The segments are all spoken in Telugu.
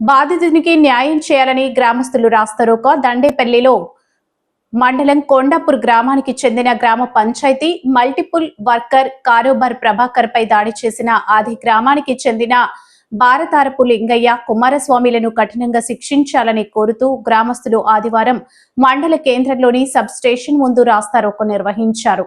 బాధితునికి న్యాయం చేయాలని గ్రామస్తులు రాస్తారోక దండేపల్లిలో మండలం కొండాపూర్ గ్రామానికి చెందిన గ్రామ పంచాయతీ మల్టిపుల్ వర్కర్ కారోబార్ ప్రభాకర్ పై దాడి చేసిన ఆది గ్రామానికి చెందిన భారతారపు లింగయ్య కుమారస్వామిలను కఠినంగా శిక్షించాలని కోరుతూ గ్రామస్తులు ఆదివారం మండల కేంద్రంలోని సబ్ స్టేషన్ ముందు రాస్తారోకో నిర్వహించారు.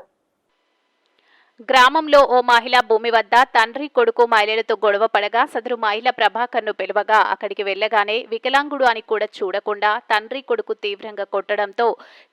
గ్రామంలో ఓ మహిళ భూమి వద్ద తండ్రి కొడుకు మహిళలతో గొడవ పడగా సదరు మహిళ ప్రభాకర్ను పిలువగా అక్కడికి వెళ్ళగానే వికలాంగుడు అని కూడా చూడకుండా తండ్రి కొడుకు తీవ్రంగా కొట్టడంతో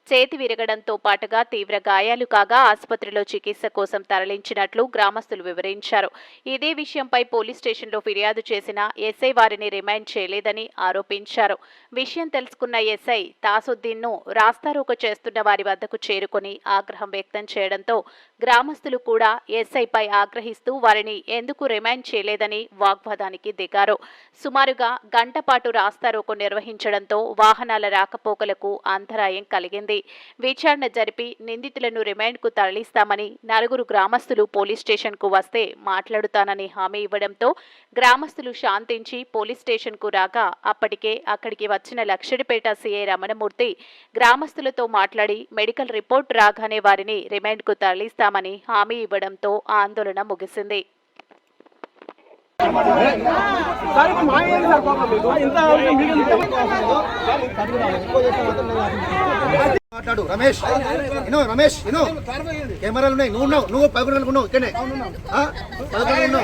చేతి విరగడంతో పాటుగా తీవ్ర గాయాలు కాగా ఆసుపత్రిలో చికిత్స కోసం తరలించినట్లు గ్రామస్తులు వివరించారు. ఇదే విషయంపై పోలీస్ స్టేషన్లో ఫిర్యాదు చేసిన ఎస్ఐ వారిని రిమైండ్ చేయలేదని ఆరోపించారు. విషయం తెలుసుకున్న ఎస్ఐ తాసుద్దీన్ను రాస్తారోక చేస్తున్న వారి వద్దకు చేరుకొని ఆగ్రహం వ్యక్తం చేయడంతో గ్రామస్తులు కూడా ఎస్ఐపై ఆగ్రహిస్తూ వారిని ఎందుకు రిమైండ్ చేయలేదని వాగ్వాదానికి దిగారు. సుమారుగా గంటపాటు రాస్తారోకో నిర్వహించడంతో వాహనాల రాకపోకలకు అంతరాయం కలిగింది. విచారణ జరిపి నిందితులను రిమాండ్కు తరలిస్తామని నలుగురు గ్రామస్తులు పోలీస్ స్టేషన్కు వస్తే మాట్లాడుతానని హామీ ఇవ్వడంతో గ్రామస్తులు శాంతించి పోలీస్ స్టేషన్కు రాగా అప్పటికే అక్కడికి వచ్చిన లక్షడిపేట సీఐ రమణమూర్తి గ్రామస్తులతో మాట్లాడి మెడికల్ రిపోర్ట్ రాగానే వారిని రిమాండ్కు తరలిస్తామని హామీ ఇవ్వడంతో ఆందోళన ముగిసింది. సార్ ఇప్పుడు మా ఏంటి సార్ పాపం మీకు ఇంత మాట్లాడు రమేష్. ఇను రమేష్ ఇను కెమెరాలు ఉన్నాయి. నువ్వు ఉన్నావు నువ్వు పదకొండు ఉన్నావు ఇక్కడనే. పదకొండు ఉన్నావు.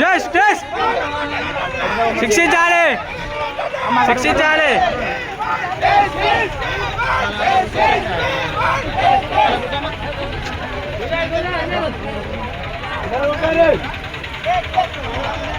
జస్ట్ జస్ట్ శిక్షించాలి శిక్షించాలి É, é, é.